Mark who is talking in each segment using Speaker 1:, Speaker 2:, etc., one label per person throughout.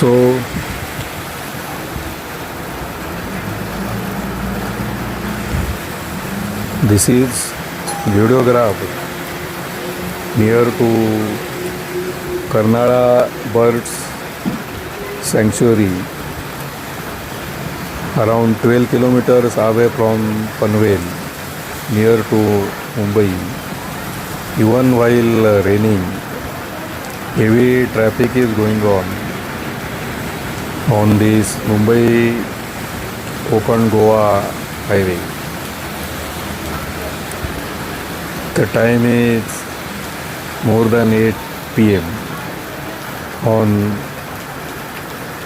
Speaker 1: So this is videograph near to Karnala Birds Sanctuary, around 12 kilometers away from Panvel, near to Mumbai. Even while raining, heavy traffic is going on. On this Mumbai Konkan Goa highway the time is more than eight P M on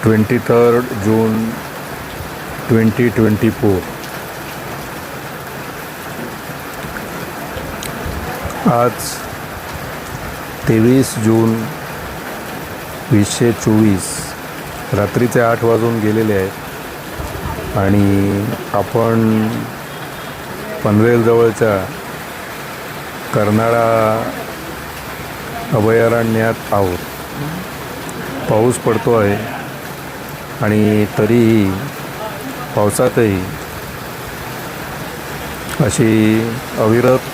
Speaker 1: twenty third June twenty twenty four आज तेवीस जून वीसशे चोवीस रात्रीचे आठ वाजून गेलेले आहेत आणि आपण पनवेलजवळच्या कर्नाळा अभयारण्यात आहोत पाऊस पडतो आहे आणि तरीही पावसातही अशी अविरत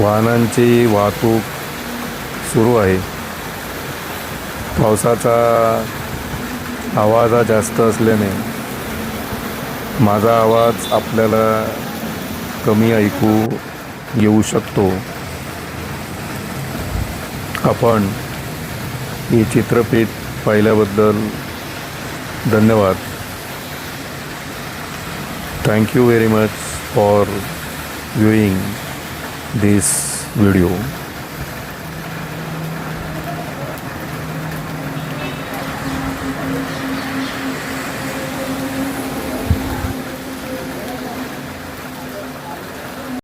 Speaker 1: वाहनांची वाहतूक सुरू आहे पावसाचा आवाज हा जास्त असल्याने माझा आवाज आपल्याला कमी ऐकू येऊ शकतो आपण हे चित्रपट पाहिल्याबद्दल धन्यवाद thank you very much for viewing this video